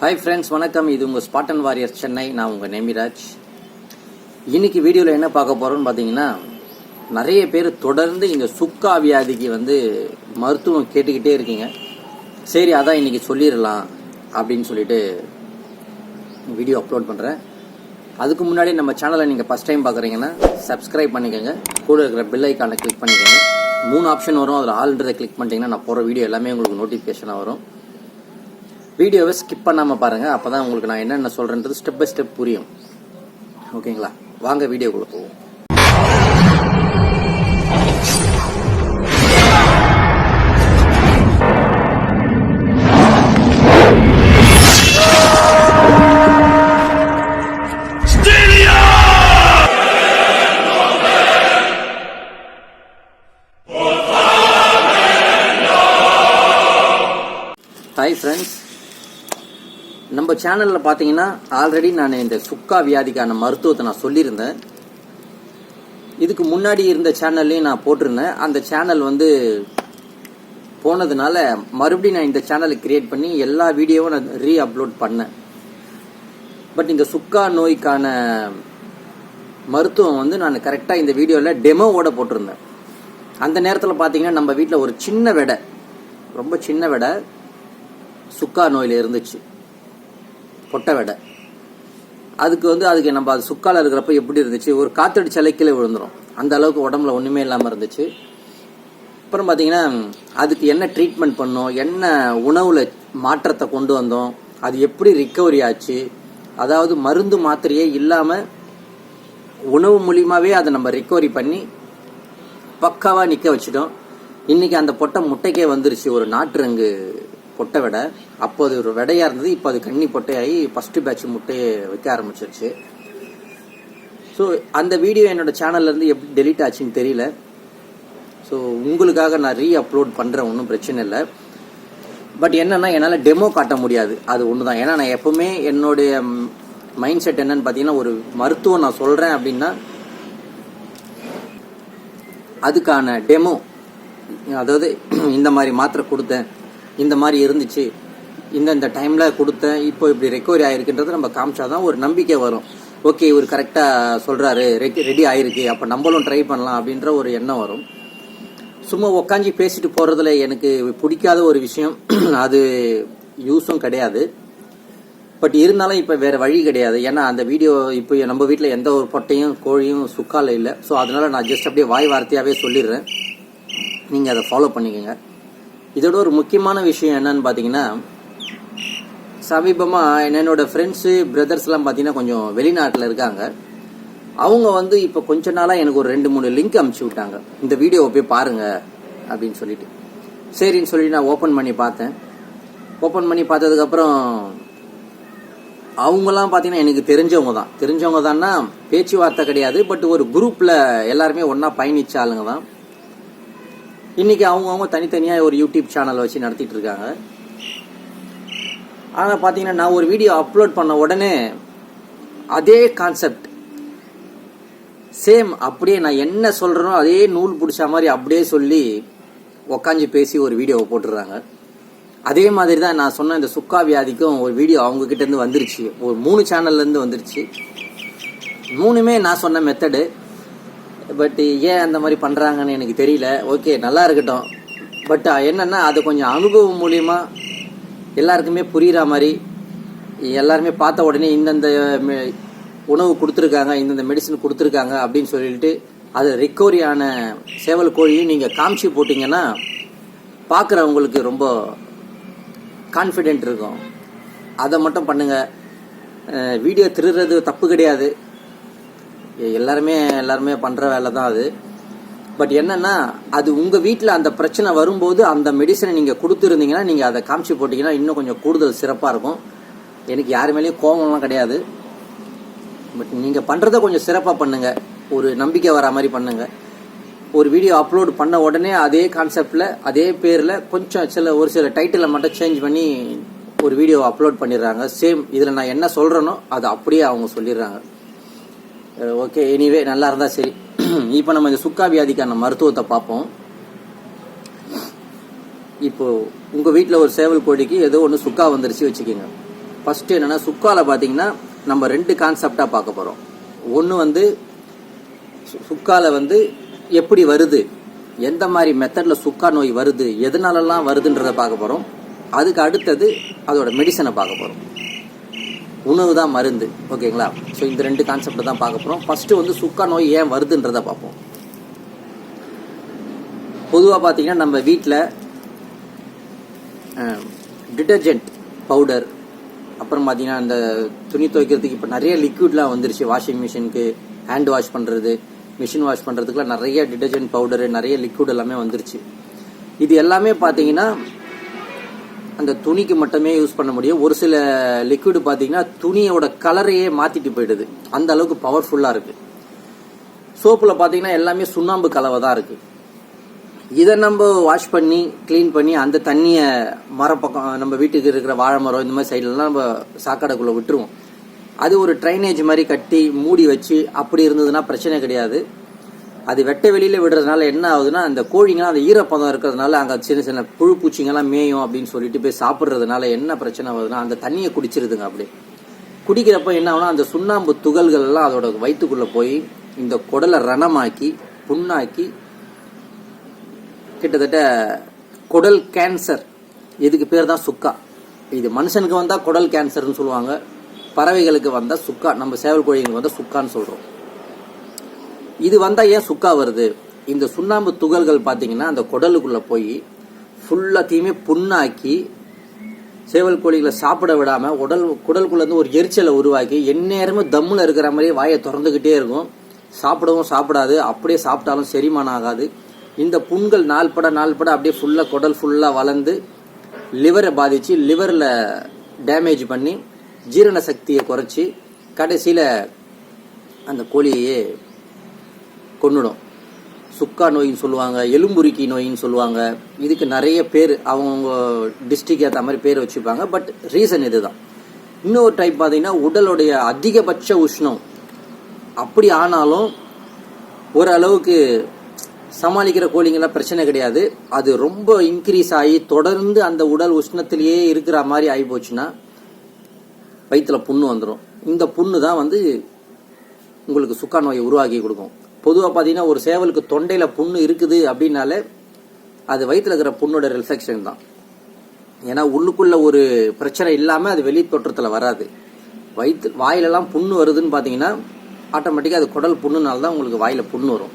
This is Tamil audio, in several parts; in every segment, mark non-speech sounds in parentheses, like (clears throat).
ஹாய் ஃப்ரெண்ட்ஸ் வணக்கம். இது உங்கள் ஸ்பாட்டன் வாரியர் சென்னை நான் உங்கள் நேமிராஜ். இன்னைக்கு வீடியோவில் என்ன பார்க்க போகிறோம்னு பார்த்தீங்கன்னா நிறைய பேர் தொடர்ந்து இந்த சுக்கா வியாதிக்கு வந்து மருத்துவம் கேட்டுக்கிட்டே இருக்கீங்க. சரி அதான் இன்னைக்கு சொல்லிடலாம் அப்படின்னு சொல்லிட்டு வீடியோ அப்லோட் பண்ணுறேன் அதுக்கு முன்னாடி நம்ம சேனலை நீங்கள் ஃபஸ்ட் டைம் பார்க்குறீங்கன்னா சப்ஸ்கிரைப் பண்ணிக்கோங்க. கூட இருக்கிற பில் ஐக்கானை கிளிக் பண்ணிக்கோங்க. மூணு ஆப்ஷன் வரும். அதில் ஆல்ன்றதை கிளிக் பண்ணிட்டீங்கன்னா நான் போகிற வீடியோ எல்லாமே உங்களுக்கு நோட்டிஃபிகேஷனாக வரும். வீடியோவை ஸ்கிப் பண்ணாமல் பாருங்கள் அப்போ தான் உங்களுக்கு நான் என்னென்ன சொல்கிறேன்றது ஸ்டெப் பை ஸ்டெப் புரியும். ஓகேங்களா வாங்க வீடியோக்குள்ளே போவோம். நம்ம சேனலில் பார்த்தீங்கன்னா ஆல்ரெடி நான் இந்த சுக்கா வியாதிக்கான மருத்துவத்தை நான் சொல்லியிருந்தேன். இதுக்கு முன்னாடி இருந்த சேனல்லையும் நான் போட்டிருந்தேன். அந்த சேனல் வந்து போனதுனால மறுபடியும் நான் இந்த சேனலை கிரியேட் பண்ணி எல்லா வீடியோவும் நான் ரீ அப்லோட் பண்ணேன். பட் இந்த சுக்கா நோய்க்கான மருத்துவம் வந்து நான் கரெக்டாக இந்த வீடியோவில் டெமோவோட போட்டிருந்தேன். அந்த நேரத்தில் பார்த்தீங்கன்னா நம்ம வீட்டில் ஒரு சின்ன வெடை ரொம்ப சின்ன வெடை சுக்கா நோயில் இருந்துச்சு. பொட்டை வெடை. அதுக்கு வந்து அதுக்கு நம்ம அது சுக்கால இருக்கிறப்ப எப்படி இருந்துச்சு? ஒரு காத்தடிச்சாலே கீழே விழுந்துரும். அந்த அளவுக்கு உடம்புல ஒன்றுமே இல்லாமல் இருந்துச்சு. அப்புறம் பார்த்தீங்கன்னா அதுக்கு என்ன ட்ரீட்மெண்ட் பண்ணோம்? என்ன உணவில் மாற்றத்தை கொண்டு வந்தோம்? அது எப்படி ரிக்கவரி ஆச்சு? அதாவது மருந்து மாத்திரையே இல்லாமல் உணவு மூலியமாகவே அதை நம்ம ரிக்கவரி பண்ணி பக்காவாக நிற்க வச்சிட்டோம். இன்னைக்கு அந்த பொட்டை முட்டைக்கே வந்துருச்சு. ஒரு நாட்டுரங்கு பொட்டை விடை. அப்போ அது ஒரு விடையா இருந்தது இப்போ அது கன்னி பொட்டையாகி ஃபர்ஸ்ட் பேட்ச் முட்டையை வைக்க ஆரம்பிச்சிருச்சு. ஸோ அந்த வீடியோ என்னோட சேனல்லேருந்து எப்படி டெலீட் ஆச்சுன்னு தெரியல. ஸோ உங்களுக்காக நான் ரீ அப்லோட் பண்ணுறேன் ஒன்றும் பிரச்சனை இல்லை. பட் என்னன்னா என்னால் டெமோ காட்ட முடியாது. அது ஒன்று தான் ஏன்னா நான் எப்பவுமே என்னுடைய மைண்ட் செட் என்னன்னு பார்த்தீங்கன்னா ஒரு மருத்துவம் நான் சொல்கிறேன் அப்படின்னா அதுக்கான டெமோ அதாவது இந்த மாதிரி மாத்திரை கொடுத்தேன். இந்த மாதிரி இருந்துச்சு. இந்த இந்த டைமில் கொடுத்தேன். இப்போ இப்படி ரெக்கவரி ஆயிருக்குன்றது நம்ம காமிச்சாதான் ஒரு நம்பிக்கை வரும். ஓகே இவர் கரெக்டாக சொல்கிறாரு ரெடி ஆயிருக்கு. அப்போ நம்மளும் ட்ரை பண்ணலாம் அப்படின்ற ஒரு எண்ணம் வரும். சும்மா உக்காஞ்சி பேசிட்டு போகிறதுல எனக்கு பிடிக்காத ஒரு விஷயம். (clears throat) அது யூஸும் கிடையாது. பட் இருந்தாலும் இப்போ வேறு வழி கிடையாது. ஏன்னா அந்த வீடியோ இப்போ நம்ம வீட்டில் எந்த ஒரு பொட்டையும் கோழியும் சுக்கால இல்லை. ஸோ அதனால் நான் ஜஸ்ட் அப்படியே வாய் வார்த்தையாகவே சொல்லிடுறேன். நீங்கள் அதை ஃபாலோ பண்ணிக்கோங்க. இதோட ஒரு முக்கியமான விஷயம் என்னன்னு பார்த்தீங்கன்னா சமீபமாக என்னோட ஃப்ரெண்ட்ஸு பிரதர்ஸ்லாம் பார்த்தீங்கன்னா கொஞ்சம் வெளிநாட்டில் இருக்காங்க. அவங்க வந்து இப்போ கொஞ்ச நாளாக எனக்கு ஒரு ரெண்டு மூணு லிங்க் அமுச்சு விட்டாங்க. இந்த வீடியோவை போய் பாருங்க அப்படின்னு சொல்லிட்டு. சரின்னு சொல்லி நான் ஓப்பன் பண்ணி பார்த்தேன். ஓப்பன் பண்ணி பார்த்ததுக்கப்புறம் அவங்களாம் பார்த்தீங்கன்னா எனக்கு தெரிஞ்சவங்க தான். தெரிஞ்சவங்க தான்னா பேச்சுவார்த்தை கிடையாது பட் ஒரு குரூப்பில் எல்லாருமே ஒன்றா பயணிச்ச ஆளுங்க தான். இன்னைக்கு அவங்கவுங்க தனித்தனியாக ஒரு யூடியூப் சேனலை வச்சு நடத்திட்டு இருக்காங்க ஆனால் பார்த்தீங்கன்னா நான் ஒரு வீடியோ அப்லோட் பண்ண உடனே அதே கான்செப்ட் சேம் அப்படியே நான் என்ன சொல்கிறேனோ அதே நூல் பிடிச்ச மாதிரி அப்படியே சொல்லி உக்காஞ்சி பேசி ஒரு வீடியோவை போட்டுடுறாங்க அதே மாதிரி தான் நான் சொன்ன இந்த சுக்கா வியாதிக்கும் ஒரு வீடியோ அவங்கக்கிட்டேருந்து வந்துருச்சு. ஒரு மூணு சேனல்லேருந்து வந்துருச்சு. மூணுமே நான் சொன்ன மெத்தடு பட் ஏன் அந்த மாதிரி பண்ணுறாங்கன்னு எனக்கு தெரியல. ஓகே நல்லா இருக்கட்டும். பட் என்னென்னா அது கொஞ்சம் அனுபவம் மூலிமா எல்லாருக்குமே புரிகிற மாதிரி எல்லாருமே பார்த்த உடனே இந்தந்த மெ- உணவு கொடுத்துருக்காங்க இந்தந்த மெடிசன் கொடுத்துருக்காங்க அப்படின்னு சொல்லிட்டு அது ரிக்கவரியான ஆன சேவல் கோழியும் நீங்கள் காமிச்சு போட்டிங்கன்னா பார்க்குறவங்களுக்கு ரொம்ப கான்ஃபிடென்ட் இருக்கும். அதை மட்டும் பண்ணுங்கள் வீடியோ திருடுறது தப்பு கிடையாது. எல்லாருமே எல்லாருமே பண்ணுற வேலை தான் அது. பட் என்னன்னா அது உங்கள் வீட்டில் அந்த பிரச்சனை வரும்போது அந்த மெடிசனை நீங்கள் கொடுத்துருந்தீங்கன்னா நீங்கள் அதை காமிச்சு போட்டிங்கன்னா இன்னும் கொஞ்சம் கூடுதல் சிறப்பாக இருக்கும். எனக்கு யார் மேலேயும் கோபம்லாம் கிடையாது. பட் நீங்கள் பண்ணுறத கொஞ்சம் சிறப்பாக பண்ணுங்கள் ஒரு நம்பிக்கை வர மாதிரி பண்ணுங்கள் ஒரு வீடியோ அப்லோட் பண்ண உடனே அதே கான்செப்டில் அதே பேரில் கொஞ்சம் சில ஒரு சில டைட்டிலை மட்டும் சேஞ்ச் பண்ணி ஒரு வீடியோ அப்லோட் பண்ணிடுறாங்க. சேம் இதில் நான் என்ன சொல்கிறேனோ அதை அப்படியே அவங்க சொல்லிடுறாங்க. ஓகே எனிவே நல்லா இருந்தால் சரி. (clears throat) இப்போ நம்ம இந்த சுக்கா வியாதிக்கான மருத்துவத்தை பார்ப்போம். இப்போ உங்கள் வீட்டில் ஒரு சேவல் கோழிக்கு ஏதோ ஒன்று சுக்கா வந்துருச்சு வச்சுக்கோங்க. ஃபஸ்ட்டு என்னென்னா சுக்காவில் பார்த்தீங்கன்னா நம்ம ரெண்டு கான்செப்டாக பார்க்க போகிறோம் ஒன்று வந்து சுக்காவில் வந்து எப்படி வருது? எந்த மாதிரி மெத்தடில் சுக்கா நோய் வருது? எதனாலலாம் வருதுன்றதை பார்க்க போகிறோம் அதுக்கு அடுத்தது அதோட மெடிசனை பார்க்க போகிறோம் உணவு தான் மருந்து ஓகேங்களா? ஸோ இந்த ரெண்டு கான்செப்டை தான் பார்க்க போகிறோம் ஃபஸ்ட்டு வந்து சுக்கா நோய் ஏன் வருதுன்றதை பார்ப்போம். பொதுவாக பார்த்தீங்கன்னா நம்ம வீட்டில் டிட்டர்ஜென்ட் பவுடர் அப்புறம் பார்த்தீங்கன்னா இந்த துணி துவைக்கிறதுக்கு இப்போ நிறைய லிக்விட்லாம் வந்துருச்சு. வாஷிங் மிஷினுக்கு ஹேண்ட் வாஷ் பண்ணுறது மிஷின் வாஷ் பண்ணுறதுக்குலாம் நிறைய டிட்டர்ஜென்ட் பவுடரு நிறைய லிக்விட் எல்லாமே வந்துருச்சு. இது எல்லாமே பார்த்தீங்கன்னா அந்த துணிக்கு மட்டுமே யூஸ் பண்ண முடியும். ஒரு சில லிக்விடு பார்த்தீங்கன்னா துணியோட கலரையே மாற்றிட்டு போயிடுது. அந்த அளவுக்கு பவர்ஃபுல்லாக இருக்குது சோப்பில் பார்த்தீங்கன்னா எல்லாமே சுண்ணாம்பு கலவை தான் இருக்குது இதை நம்ம வாஷ் பண்ணி க்ளீன் பண்ணி அந்த தண்ணியை மரப்பக்கம் நம்ம வீட்டுக்கு இருக்கிற வாழை மரம் இந்த மாதிரி சைட்லலாம் நம்ம சாக்கடைக்குள்ளே விட்டுருவோம். அது ஒரு ட்ரைனேஜ் மாதிரி கட்டி மூடி வச்சு அப்படி இருந்ததுன்னா பிரச்சனை கிடையாது. அது வெட்ட வெளியில் விடுறதுனால என்ன ஆகுதுன்னா அந்த கோழிங்கெல்லாம் அந்த ஈரப்பதம் இருக்கிறதுனால அங்கே சின்ன சின்ன புழு பூச்சிங்கெல்லாம் மேயும் அப்படின்னு சொல்லிட்டு போய் சாப்பிட்றதுனால என்ன பிரச்சனை ஆகுதுன்னா அந்த தண்ணியை குடிச்சிருதுங்க அப்படியே. குடிக்கிறப்ப என்ன ஆகுனா அந்த சுண்ணாம்பு துகள்கள் எல்லாம் அதோட வயிற்றுக்குள்ளே போய் இந்த குடலை ரணமாக்கி புண்ணாக்கி கிட்டத்தட்ட குடல் கேன்சர் இதுக்கு பேர் தான் சுக்கா. இது மனுஷனுக்கு வந்தால் குடல் கேன்சர்னு சொல்லுவாங்க பறவைகளுக்கு வந்தால் சுக்கா நம்ம சேவல் கோழிகளுக்கு வந்தால் சுக்கான்னு சொல்கிறோம் இது வந்தால் ஏன் சுக்கா வருது? இந்த சுண்ணாம்பு துகள்கள் பார்த்தீங்கன்னா அந்த குடலுக்குள்ளே போய் ஃபுல்லாத்தையுமே புண்ணாக்கி சேவல் கோழிகளை சாப்பிட விடாமல் உடல் குடலுக்குள்ளேருந்து ஒரு எரிச்சலை உருவாக்கி எந்நேரமும் தம்மில் இருக்கிற மாதிரியே வாயை திறந்துக்கிட்டே இருக்கும். சாப்பிடவும் சாப்பிடாது அப்படியே சாப்பிட்டாலும் செரிமானம் ஆகாது. இந்த புண்கள் நாள்பட நாள்பட அப்படியே ஃபுல்லாக குடல் ஃபுல்லாக வளர்ந்து லிவரை பாதித்து லிவரில் டேமேஜ் பண்ணி ஜீரண சக்தியை குறைச்சி கடைசியில் அந்த கோழியையே கொன்னுடும். சுக்கா நோயின்னு சொல்லுவாங்க எலும்புருக்கி நோயின்னு சொல்லுவாங்க. இதுக்கு நிறைய பேர் அவங்கவுங்க டிஸ்ட்ரிக் ஏற்ற மாதிரி பேர் வச்சுப்பாங்க. பட் ரீசன் இதுதான். இன்னொரு டைப் பார்த்தீங்கன்னா உடலுடைய அதிகபட்ச உஷ்ணம். அப்படி ஆனாலும் ஓரளவுக்கு சமாளிக்கிற கோழிங்கெல்லாம் பிரச்சனை கிடையாது. அது ரொம்ப இன்க்ரீஸ் ஆகி தொடர்ந்து அந்த உடல் உஷ்ணத்திலேயே இருக்கிற மாதிரி ஆகி போச்சுன்னா வயிற்றுல புண்ணு வந்துடும் இந்த புண்ணு தான் வந்து உங்களுக்கு சுக்கா நோயை உருவாக்கி கொடுக்கும். பொதுவாக பார்த்தீங்கன்னா ஒரு சேவலுக்கு தொண்டையில் புண்ணு இருக்குது அப்படின்னாலே அது வயிற்றில் இருக்கிற புண்ணோட ரிஃப்ளெக்ஷன் தான். ஏன்னா உள்ளுக்குள்ள ஒரு பிரச்சனை இல்லாமல் அது வெளி தோற்றத்தில் வராது. வயிற்று வாயிலெல்லாம் புண்ணு வருதுன்னு பார்த்தீங்கன்னா ஆட்டோமேட்டிக்காக அது குடல் புண்ணுனால தான் உங்களுக்கு வாயில் புண்ணு வரும்.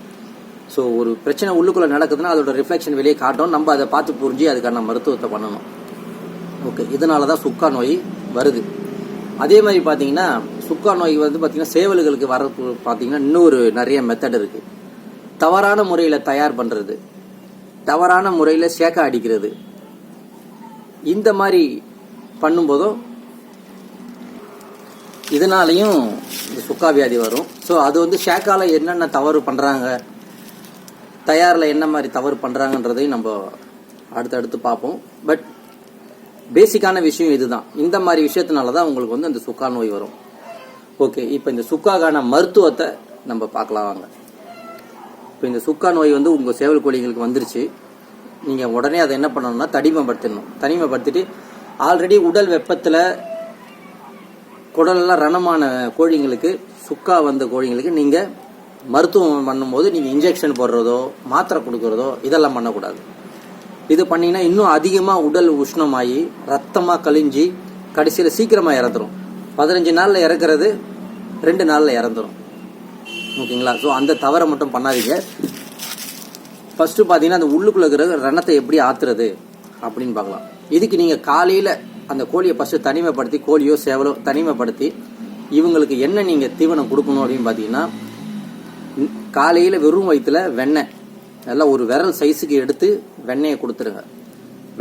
ஸோ ஒரு பிரச்சனை உள்ளுக்குள்ளே நடக்குதுன்னா அதோட ரிஃப்ளெக்ஷன் வெளியே காட்டும் நம்ம அதை பார்த்து புரிஞ்சு அதுக்கான மருத்துவத்தை பண்ணணும். ஓகே இதனால தான் சுக்கா நோய் வருது. அதே மாதிரி பார்த்தீங்கன்னா சுக்கா நோய் வந்து பார்த்திங்கன்னா சேவல்களுக்கு வர பார்த்தீங்கன்னா இன்னொரு நிறைய மெத்தட் இருக்குது தவறான முறையில் தயார் பண்ணுறது தவறான முறையில் சேக்க அடிக்கிறது. இந்த மாதிரி பண்ணும்போதும் இதனாலையும் இந்த சுக்கா வியாதி வரும். ஸோ அது வந்து ஷேக்கால் என்னென்ன தவறு பண்ணுறாங்க தயாரில் என்ன மாதிரி தவறு பண்ணுறாங்கன்றதையும் நம்ம அடுத்தடுத்து பார்ப்போம். பட் பேசிக்கான விஷயம் இதுதான். இந்த மாதிரி விஷயத்தினால தான் உங்களுக்கு வந்து அந்த சுக்கா நோய் வரும். ஓகே இப்போ இந்த சுக்காக்கான மருத்துவத்தை நம்ம பார்க்கலாம் வாங்க. இப்போ இந்த சுக்கா நோய் வந்து உங்கள் சேவல் கோழிகளுக்கு வந்துருச்சு. நீங்கள் உடனே அதை என்ன பண்ணணும்னா தனிமைப்படுத்திடணும் தனிமைப்படுத்திட்டு ஆல்ரெடி உடல் வெப்பத்தில் குடலெல்லாம் ரணமான கோழிங்களுக்கு சுக்கா வந்த கோழிங்களுக்கு நீங்கள் மருத்துவம் பண்ணும்போது நீங்கள் இன்ஜெக்ஷன் போடுறதோ மாத்திரை கொடுக்குறதோ இதெல்லாம் பண்ணக்கூடாது. இது பண்ணிங்கன்னா இன்னும் அதிகமாக உடல் உஷ்ணமாகி ரத்தமாக கழிஞ்சி கடைசியில் சீக்கிரமாக இறந்துரும். பதினஞ்சு நாளில் இறக்குறது ரெண்டு நாளில் இறந்துரும். ஓகேங்களா? ஸோ அந்த தவறை மட்டும் பண்ணாதீங்க. ஃபஸ்ட்டு பார்த்தீங்கன்னா அந்த உள்ளுக்குள்ளே இருக்கிற ரணத்தை எப்படி ஆத்துறது அப்படின்னு பார்க்கலாம். இதுக்கு நீங்கள் காலையில் அந்த கோழியை ஃபஸ்ட்டு தனிமைப்படுத்தி கோழியோ சேவலோ தனிமைப்படுத்தி இவங்களுக்கு என்ன நீங்கள் தீவனம் கொடுக்கணும் அப்படின்னு பார்த்தீங்கன்னா காலையில் வெறும் வயிற்றுல வெண்ணெய் நல்லா ஒரு விரல் சைஸுக்கு எடுத்து வெண்ணெயை கொடுத்துருங்க.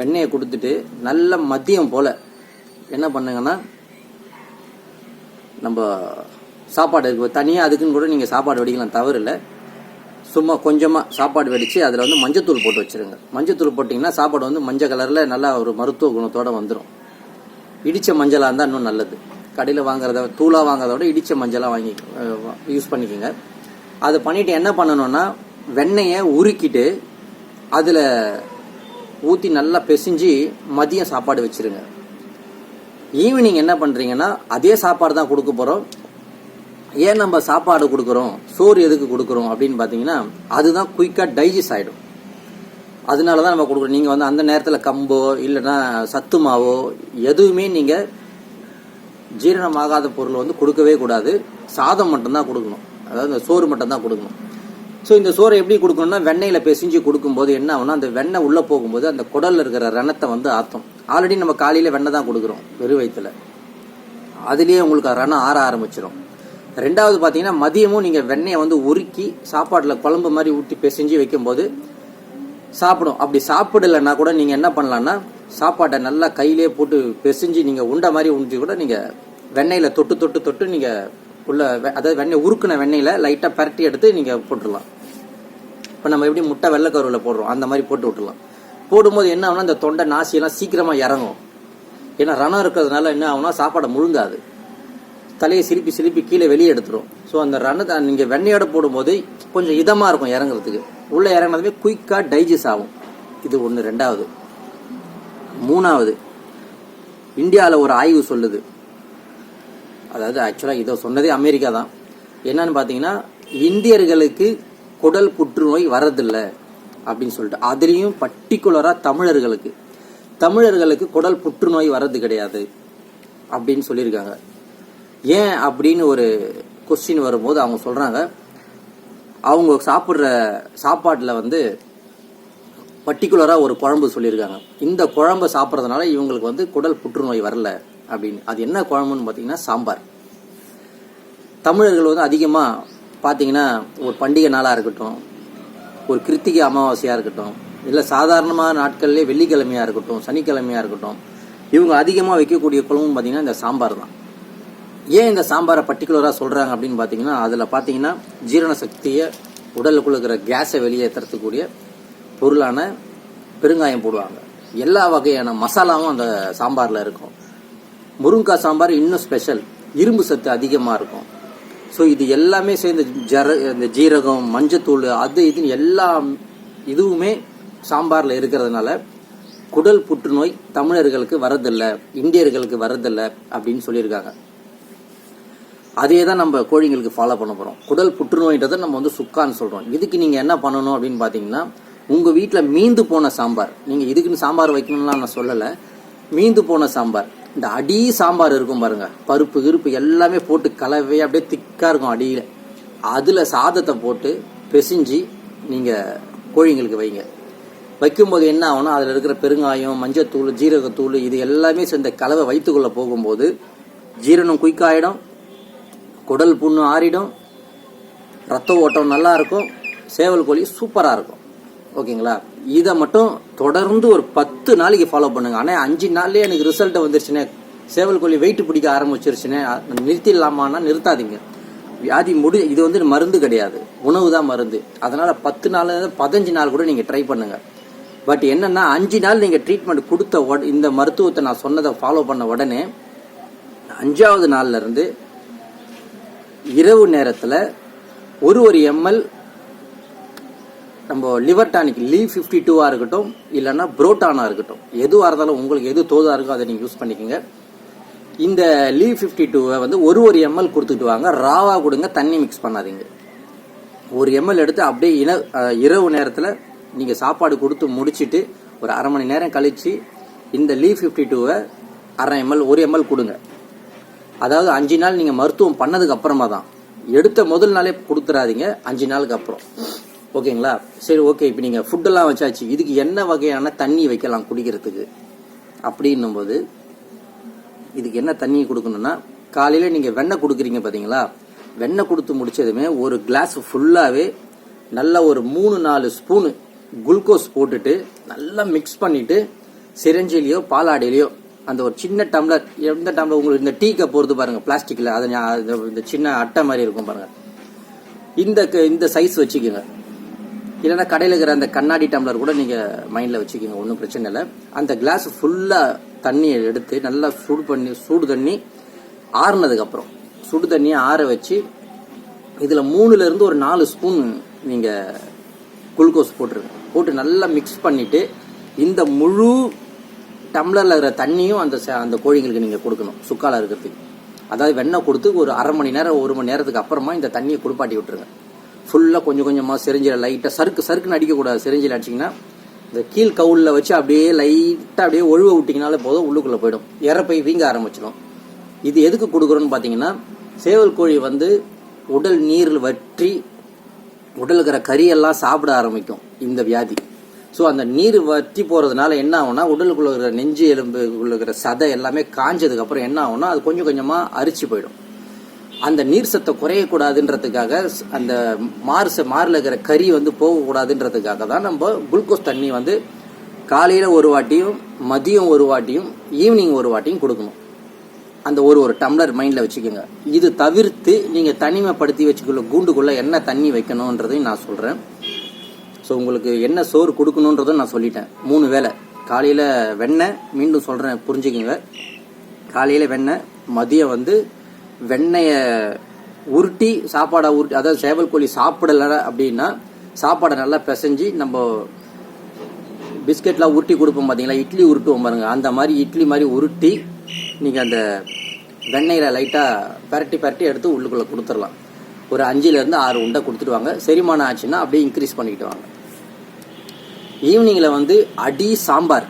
வெண்ணெயை கொடுத்துட்டு நல்ல மதியம் போல் என்ன பண்ணுங்கன்னா நம்ம சாப்பாடு இருக்கு. தனியாக அதுக்குன்னு கூட நீங்கள் சாப்பாடு வடிக்கலாம். தவறு இல்லை சும்மா கொஞ்சமாக சாப்பாடு வடித்து அதில் வந்து மஞ்சத்தூள் போட்டு வச்சுருங்க. மஞ்சத்தூள் போட்டிங்கன்னா சாப்பாடு வந்து மஞ்சள் கலரில் நல்லா ஒரு மருத்துவ குணத்தோடு வந்துடும் இடித்த மஞ்சளாக இருந்தால் இன்னும் நல்லது. கடையில் வாங்குறத தூளாக வாங்குறத விட இடித்த மஞ்சளாக வாங்கி யூஸ் பண்ணிக்கோங்க. அதை பண்ணிவிட்டு என்ன பண்ணணும்னா வெண்ணெயை உருக்கிட்டு அதில் ஊற்றி நல்லா பெசிஞ்சு மதியம் சாப்பாடு வச்சுருங்க. ஈவினிங் என்ன பண்ணுறீங்கன்னா அதே சாப்பாடு தான் கொடுக்க போகிறோம் ஏன் நம்ம சாப்பாடு கொடுக்குறோம்? சோறு எதுக்கு கொடுக்குறோம் அப்படின்னு பார்த்தீங்கன்னா அதுதான் குயிக்காக டைஜஸ்ட் ஆகிடும் அதனால தான் நம்ம கொடுக்குறோம். நீங்கள் வந்து அந்த நேரத்தில் கம்போ இல்லைன்னா சத்து மாவோ எதுவுமே நீங்கள் ஜீரணமாகாத பொருள் வந்து கொடுக்கவே கூடாது. சாதம் மட்டும்தான் கொடுக்கணும். அதாவது இந்த சோறு மட்டும்தான் கொடுக்கணும். ஸோ இந்த சோறை எப்படி கொடுக்கணும்னா வெண்ணெயில் பிசைஞ்சு கொடுக்கும்போது என்ன ஆகும்னா அந்த வெண்ணெய் உள்ளே போகும்போது அந்த குடலில் இருக்கிற ரணத்தை வந்து ஆற்றும் ஆல்ரெடி நம்ம காலையில் வெண்ணெய் தான் கொடுக்குறோம் வெறும் வயிற்றுல அதுலேயே உங்களுக்கு ரணம் ஆற ஆரம்பிச்சிடும் ரெண்டாவது பார்த்தீங்கன்னா மதியமும் நீங்கள் வெண்ணெயை வந்து உருக்கி சாப்பாட்டில் குழம்பு மாதிரி ஊற்றி பிசைஞ்சு வைக்கும்போது சாப்பிடும். அப்படி சாப்பிடலைன்னா கூட நீங்கள் என்ன பண்ணலான்னா சாப்பாட்டை நல்லா கையிலே போட்டு பிசைஞ்சு நீங்கள் உண்டை மாதிரி உண்டி கூட நீங்கள் வெண்ணெயில் தொட்டு தொட்டு தொட்டு நீங்கள் உள்ள வெ- அதாவது வெண்ணெய் உருக்குன வெண்ணெயில் லைட்டாக பரட்டி எடுத்து நீங்கள் போட்டுடலாம். இப்போ நம்ம எப்படி முட்டை வெள்ளைக்கருவில் போடுறோம் அந்த மாதிரி போட்டு விட்டுலாம் போடும்போது என்ன ஆகுனா இந்த தொண்டை நாசியெல்லாம் சீக்கிரமாக இறங்கும். ஏன்னா ரணம் இருக்கிறதுனால என்ன ஆகுனா சாப்பாடை முழுங்காது. தலையை சிரிப்பி சிரிப்பி கீழே வெளியே எடுத்துரும். ஸோ அந்த ரணத்தை நீங்கள் வெண்ணையோட போடும்போது கொஞ்சம் இதமாக இருக்கும் இறங்குறதுக்கு. உள்ளே இறங்குனதுமே குயிக்காக டைஜஸ்ட் ஆகும். இது ஒன்று ரெண்டாவது. மூணாவது. இந்தியாவில் ஒரு ஆய்வு சொல்லுது. அதாவது ஆக்சுவலாக இதை சொன்னதே அமெரிக்கா தான். என்னன்னு பார்த்தீங்கன்னா இந்தியர்களுக்கு குடல் புற்றுநோய் வரதில்லை அப்படின்னு சொல்லிட்டு. அதுலேயும் பர்டிகுலராக தமிழர்களுக்கு. தமிழர்களுக்கு குடல் புற்றுநோய் வர்றது கிடையாது அப்படின்னு சொல்லியிருக்காங்க. ஏன் அப்படின்னு ஒரு கொஸ்டின் வரும்போது அவங்க சொல்கிறாங்க அவங்க சாப்பிட்ற சாப்பாட்டில் வந்து பர்டிகுலராக ஒரு குழம்பு சொல்லியிருக்காங்க. இந்த குழம்பை சாப்பிட்றதுனால இவங்களுக்கு வந்து குடல் புற்றுநோய் வரல அப்படின்னு. அது என்ன குழம்புன்னு பார்த்தீங்கன்னா சாம்பார். தமிழர்கள் வந்து அதிகமாக பார்த்தீங்கன்னா ஒரு பண்டிகை நாளாக இருக்கட்டும் ஒரு கிருத்திகை அமாவாசையாக இருக்கட்டும் இல்லை சாதாரணமான நாட்கள்லேயே வெள்ளிக்கிழமையாக இருக்கட்டும் சனிக்கிழமையாக இருக்கட்டும் இவங்க அதிகமாக வைக்கக்கூடிய குழம்பும் பார்த்தீங்கன்னா இந்த சாம்பார் தான். ஏன் இந்த சாம்பாரை பர்டிகுலராக சொல்கிறாங்க அப்படின்னு பார்த்தீங்கன்னா அதில் பார்த்தீங்கன்னா ஜீரண சக்தியை உடலுக்குள்ள இருக்கிற கேஸை வெளியேற்றுறதுக்கூடிய பொருளான பெருங்காயம் போடுவாங்க. எல்லா வகையான மசாலாவும் அந்த சாம்பாரில் இருக்கும். முருங்காய் சாம்பார் இன்னும் ஸ்பெஷல் இரும்பு சத்து அதிகமாக இருக்கும். ஸோ இது எல்லாமே சேர்ந்து ஜர இந்த ஜீரகம் மஞ்சத்தூள் அது இதுன்னு எல்லா இதுவுமே சாம்பாரில் இருக்கிறதுனால குடல் புற்றுநோய் தமிழர்களுக்கு வரதில்லை இந்தியர்களுக்கு வரதில்லை அப்படின்னு சொல்லியிருக்காங்க. அதே தான் நம்ம கோழிங்களுக்கு ஃபாலோ பண்ண போகிறோம் குடல் புற்றுநோய்ன்றதை நம்ம வந்து சுக்கான்னு சொல்கிறோம் இதுக்கு நீங்கள் என்ன பண்ணணும் அப்படின்னு பார்த்தீங்கன்னா உங்கள் வீட்டில் மீந்து போன சாம்பார் நீங்கள் இதுக்குன்னு சாம்பார் வைக்கணும்லாம் நான் சொல்லலை. மீந்து போன சாம்பார். இந்த அடி சாம்பார் இருக்கும் பாருங்க. பருப்பு கிருப்பு எல்லாமே போட்டு கலவையாக அப்படியே திக்காக இருக்கும் அடியில். அதில் சாதத்தை போட்டு பிசிஞ்சு நீங்கள் கோழிங்களுக்கு வைங்க. வைக்கும்போது என்ன ஆகும்னா அதில் இருக்கிற பெருங்காயம் மஞ்சத்தூள் ஜீரகத்தூள் இது எல்லாமே சேர்ந்த கலவை வைத்துக்குள்ளே போகும்போது ஜீரணம் குயிக்காயிடும். குடல் புண்ணு ஆறிடும் ரத்த ஓட்டம் நல்லா இருக்கும் சேவல் கோழி சூப்பராக இருக்கும். ஓகேங்களா? இதை மட்டும் தொடர்ந்து ஒரு பத்து நாளைக்கு ஃபாலோ பண்ணுங்க. ஆனால் அஞ்சு நாள்லேயே எனக்கு ரிசல்ட்டை வந்துருச்சுனே. சேவல் கோழி வெயிட் பிடிக்க ஆரம்பிச்சிருச்சுனே. நிறுத்திடலாமான்னா நிறுத்தாதீங்க. வியாதி முடி இது வந்து மருந்து கிடையாது. உணவு தான் மருந்து. அதனால் பத்து நாள் பதினஞ்சு நாள் கூட நீங்கள் ட்ரை பண்ணுங்க. பட் என்னென்னா அஞ்சு நாள் நீங்கள் ட்ரீட்மெண்ட் கொடுத்த உட இந்த மருத்துவத்தை நான் சொன்னதை ஃபாலோ பண்ண உடனே அஞ்சாவது நாள்ல இருந்து இரவு நேரத்தில் ஒரு ஒரு எம்எல் நம்ம லிவர் டானிக் லீவ் ஃபிஃப்டி டூவாக இருக்கட்டும் இல்லைன்னா புரோட்டானாக இருக்கட்டும். எதுவாக இருந்தாலும் உங்களுக்கு எது தோதாக இருக்கோ அதை நீங்கள் யூஸ் பண்ணிக்கோங்க. இந்த லீவ் ஃபிஃப்டி டூவை வந்து ஒரு ஒரு எம்எல் கொடுத்துட்டு வாங்க. ராவாக கொடுங்க தண்ணி மிக்ஸ் பண்ணாதீங்க. ஒரு எம்எல் எடுத்து அப்படியே இன இரவு நேரத்தில் நீங்கள் சாப்பாடு கொடுத்து முடிச்சிட்டு ஒரு அரை மணி நேரம் கழித்து இந்த லீவ் ஃபிஃப்டி டூவை அரை எம்எல் ஒரு எம்எல் கொடுங்க. அதாவது அஞ்சு நாள் நீங்கள் மருத்துவம் பண்ணதுக்கு அப்புறமா தான். எடுத்த முதல் நாளே கொடுத்துறாதீங்க அஞ்சு நாளுக்கு அப்புறம். ஓகேங்களா? சரி ஓகே. இப்போ நீங்கள் ஃபுட்டெல்லாம் வச்சாச்சு. இதுக்கு என்ன வகையான தண்ணி வைக்கலாம் குடிக்கிறதுக்கு? அப்படின்னும் போது இதுக்கு என்ன தண்ணி கொடுக்கணும்னா காலையில் நீங்கள் வெண்ணெய் கொடுக்குறீங்க பார்த்தீங்களா வெண்ணெய் கொடுத்து முடிச்சதுமே ஒரு கிளாஸ் ஃபுல்லாகவே நல்ல ஒரு மூணு நாலு ஸ்பூனு குளுக்கோஸ் போட்டுட்டு நல்லா மிக்ஸ் பண்ணிவிட்டு சிரஞ்சிலையோ பாலாடையிலையோ அந்த ஒரு சின்ன டம்ளர் எந்த டம்ளர் உங்களுக்கு இந்த டீ கப் போகிறது பாருங்க பிளாஸ்டிக்கில் அதை இந்த சின்ன அட்டை மாதிரி இருக்கும் பாருங்க. இந்த க- இந்த சைஸ் வச்சுக்கோங்க. இல்லைன்னா கடையில் இருக்கிற அந்த கண்ணாடி டம்ளர் கூட நீங்கள் மைண்டில் வச்சுக்கோங்க ஒன்றும் பிரச்சனை இல்லை. அந்த கிளாஸ் ஃபுல்லாக தண்ணியை எடுத்து நல்லா சூடு பண்ணி சூடு தண்ணி ஆறுனதுக்கப்புறம் சுடு தண்ணியை ஆற வச்சு இதில் மூணுலேருந்து ஒரு நாலு ஸ்பூன் நீங்கள் குளுக்கோஸ் போட்டுருங்க. போட்டு நல்லா மிக்ஸ் பண்ணிவிட்டு இந்த முழு டம்ளரில் இருக்கிற தண்ணியும் அந்த அந்த கோழிங்களுக்கு நீங்கள் கொடுக்கணும் சுக்கால இருக்கிறதுக்கு. அதாவது வெண்ணெய் கொடுத்து ஒரு அரை மணி நேரம் ஒரு மணி நேரத்துக்கு அப்புறமா இந்த தண்ணியை குளிப்பாட்டி விட்டுருங்க. ஃபுல்லாக கொஞ்சம் கொஞ்சமாக செரிஞ்சில் லைட்டாக சறுக்கு சறுக்குன்னு அடிக்கக்கூடாது செரிஞ்சில் அடிச்சிங்கன்னா இந்த கீழ் கவுலில் வச்சு அப்படியே லைட்டாக அப்படியே ஒழுவ விட்டிங்கனாலே போதும் உள்ளுக்குள்ளே போயிடும். இறப்பை வீங்க ஆரம்பிச்சிடும் இது எதுக்கு கொடுக்குறோன்னு பார்த்தீங்கன்னா சேவல் கோழி வந்து உடல் நீரில் வற்றி உடல் இருக்கிற கறியெல்லாம் சாப்பிட ஆரம்பிக்கும் இந்த வியாதி. ஸோ அந்த நீர் வற்றி போகிறதுனால என்ன ஆகும்னா உடலுக்குள்ள இருக்கிற நெஞ்சு எலும்புக்குள்ள இருக்கிற சதை எல்லாமே காஞ்சதுக்கப்புறம் என்ன ஆகும்னா அது கொஞ்சம் கொஞ்சமாக அரிச்சு போயிடும். அந்த நீர் சத்தை குறையக்கூடாதுன்றதுக்காக அந்த மாறு ச- மாறில் இருக்கிற கறி வந்து போகக்கூடாதுன்றதுக்காக தான் நம்ம குளுக்கோஸ் தண்ணி வந்து காலையில் ஒரு வாட்டியும் மதியம் ஒரு வாட்டியும் ஈவினிங் ஒரு வாட்டியும் கொடுக்கணும். அந்த ஒரு ஒரு டம்ளர் மைண்டில் வச்சுக்கோங்க. இது தவிர்த்து நீங்கள் தனிமைப்படுத்தி வச்சுக்கொள்ள கூண்டுக்குள்ளே என்ன தண்ணி வைக்கணுன்றதையும் நான் சொல்கிறேன் ஸோ உங்களுக்கு என்ன சோறு கொடுக்கணுன்றதும் நான் சொல்லிட்டேன். மூணு வேளை. காலையில் வெண்ணெய் மீண்டும் சொல்கிறேன் புரிஞ்சுக்கோங்க. காலையில் வெண்ணெய் மதியம் வந்து வெண்ணெயை உருட்டி சாப்பாடை உருட்டி அதாவது சேவல் கோழி சாப்பிடலை அப்படின்னா சாப்பாடை நல்லா பிசைஞ்சு நம்ம பிஸ்கெட்லாம் உருட்டி கொடுப்போம் பார்த்தீங்களா இட்லி உருட்டுவோம் பாருங்கள் அந்த மாதிரி இட்லி மாதிரி உருட்டி நீங்கள் அந்த வெண்ணெயில் லைட்டாக பரட்டி பரட்டி எடுத்து உள்ளுக்குள்ளே கொடுத்துடலாம். ஒரு அஞ்சுலேருந்து ஆறு உண்டை கொடுத்துட்டு வாங்க. செரிமானம் ஆச்சுன்னா அப்படியே இன்க்ரீஸ் பண்ணிக்கிட்டு வாங்க. ஈவினிங்கில் வந்து அடி சாம்பார்.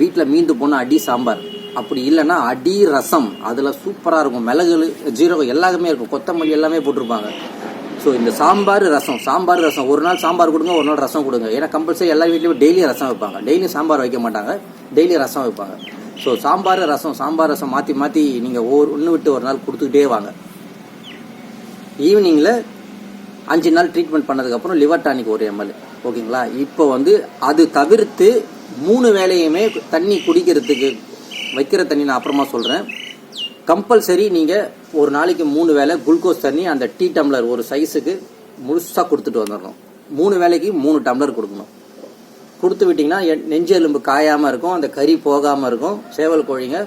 வீட்டில் மீந்து போன அடி சாம்பார். அப்படி இல்லைன்னா அடி ரசம். அதில் சூப்பராக இருக்கும். மிளகு ஜீரகம் எல்லாமே இருக்கும். கொத்தமல்லி எல்லாமே போட்டிருப்பாங்க. ஸோ இந்த சாம்பார் ரசம் சாம்பார் ரசம். ஒரு நாள் சாம்பார் கொடுங்க ஒரு நாள் ரசம் கொடுங்க. ஏன்னா கம்பல்சரி எல்லா வீட்லேயும் டெய்லி ரசம் வைப்பாங்க. டெய்லி சாம்பார் வைக்க மாட்டாங்க. டெய்லி ரசம் வைப்பாங்க. ஸோ சாம்பார் ரசம் சாம்பார் ரசம் மாற்றி மாற்றி நீங்கள் ஒரு ஒன்று விட்டு ஒரு நாள் கொடுத்துக்கிட்டே வாங்க. ஈவினிங்கில் அஞ்சு நாள் ட்ரீட்மெண்ட் பண்ணதுக்கப்புறம் லிவர் டானிக் ஒரு எம்எல் ஓகேங்களா இப்போ வந்து அது தவிர்த்து மூணு வேலையுமே தண்ணி குடிக்கிறதுக்கு வைக்கிற தண்ணி நான் அப்புறமா சொல்கிறேன் கம்பல்சரி நீங்கள் ஒரு நாளைக்கு மூணு வேளை குளுக்கோஸ் தண்ணி அந்த டீ டம்ளர் ஒரு சைஸுக்கு முழுசாக கொடுத்துட்டு வந்துடணும் மூணு வேளைக்கு மூணு டம்ளர் கொடுக்கணும். கொடுத்து விட்டிங்கன்னா எ- நெஞ்சு எலும்பு காயாமல் இருக்கும் அந்த கறி போகாமல் இருக்கும் சேவல் கோழிங்க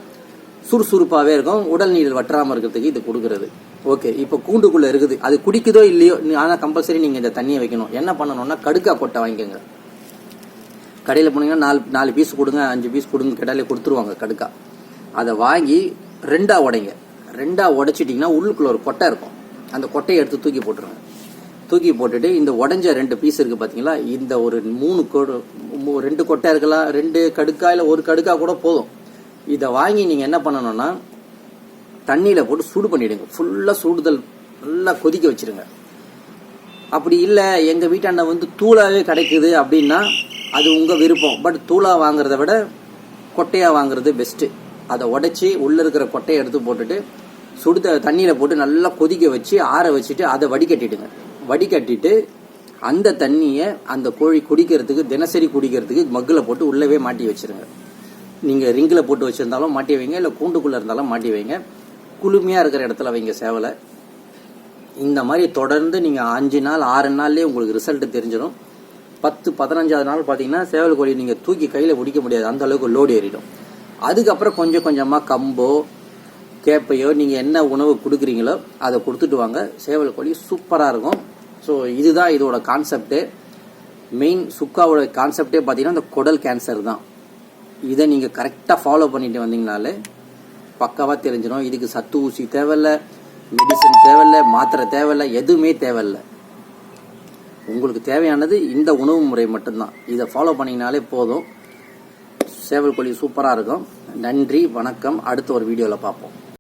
சுறுசுறுப்பாகவே இருக்கும். உடல் நீர் வற்றாமல் இருக்கிறதுக்கு இது கொடுக்குறது. ஓகே இப்போ கூண்டுக்குள்ளே இருக்குது. அது குடிக்குதோ இல்லையோ ஆனால் கம்பல்சரி நீங்கள் இந்த தண்ணியை வைக்கணும். என்ன பண்ணணும்னா கடுக்கா கொட்டை வாங்கிக்கோங்க. கடையில் போனீங்கன்னா நாலு நாலு பீஸ் கொடுங்க அஞ்சு பீஸ் கொடுங்க கடையில கொடுத்துருவாங்க கடுக்கா. அதை வாங்கி ரெண்டாக உடைங்க. ரெண்டாக உடைச்சிட்டிங்கன்னா உள்ளுக்குள்ளே ஒரு கொட்டை இருக்கும். அந்த கொட்டையை எடுத்து தூக்கி போட்டுருங்க. தூக்கி போட்டுட்டு இந்த உடஞ்ச ரெண்டு பீஸ் இருக்குது பார்த்தீங்களா இந்த ஒரு மூணு கொடு- ரெண்டு கொட்டை இருக்கலாம் ரெண்டு கடுக்கா இல்லை ஒரு கடுக்கா கூட போதும். இதை வாங்கி நீங்கள் என்ன பண்ணணும்னா தண்ணியில் போட்டு சூடு பண்ணிடுங்க. ஃபுல்லாக சூடுதல் நல்லா கொதிக்க வச்சிருங்க. அப்படி இல்லை எங்கள் வீட்டாண்ட வந்து தூளாவே கிடைக்குது அப்படின்னா அது உங்கள் விருப்பம். பட் தூளா வாங்குறத விட கொட்டையாக வாங்குறது பெஸ்ட்டு அதை உடைச்சி உள்ளே இருக்கிற கொட்டையை எடுத்து போட்டுட்டு சுடு தண்ணியில் போட்டு நல்லா கொதிக்க வச்சு ஆற வச்சுட்டு அதை வடிகட்டிடுங்க. வடிகட்டிட்டு அந்த தண்ணியை அந்த கோழி குடிக்கிறதுக்கு தினசரி குடிக்கிறதுக்கு மக்கில் போட்டு உள்ளவே மாட்டி வச்சிருங்க. நீங்கள் ரிங்கில் போட்டு வச்சுருந்தாலும் மாட்டி வைங்க இல்லை கூண்டுக்குள்ளே இருந்தாலும் மாட்டி வைங்க. குளுமையாக இருக்கிற இடத்துல வைங்க சேவலை. இந்த மாதிரி தொடர்ந்து நீங்கள் அஞ்சு நாள் ஆறு நாள்லேயே உங்களுக்கு ரிசல்ட்டு தெரிஞ்சிடும். பத்து பதினஞ்சாவது நாள் பார்த்தீங்கன்னா சேவல் கோழி நீங்கள் தூக்கி கையில் பிடிக்க முடியாது. அந்த அளவுக்கு லோடு ஏறிடும். அதுக்கப்புறம் கொஞ்சம் கொஞ்சமாக கம்போ கேப்பையோ நீங்கள் என்ன உணவு கொடுக்குறீங்களோ அதை கொடுத்துட்டு வாங்க. சேவல் கோழி சூப்பராக இருக்கும். ஸோ இதுதான் இதோட கான்செப்ட்டு மெயின் சுக்காவோட கான்செப்டே பார்த்தீங்கன்னா இந்த குடல் கேன்சர் தான். இதை நீங்கள் கரெக்டாக ஃபாலோ பண்ணிட்டு வந்தீங்கனாலே பக்காவாக தெரிஞ்சிடும் இதுக்கு சத்து ஊசி தேவையில்லை மெடிசன் தேவையில்ல மாத்திரை தேவையில்லை எதுவுமே தேவையில்ல. உங்களுக்கு தேவையானது இந்த உணவு முறை மட்டும்தான். இதை ஃபாலோ பண்ணிங்கனாலே போதும். சேவல் கோழி சூப்பராக இருக்கும். நன்றி வணக்கம். அடுத்த ஒரு வீடியோவில் பார்ப்போம்.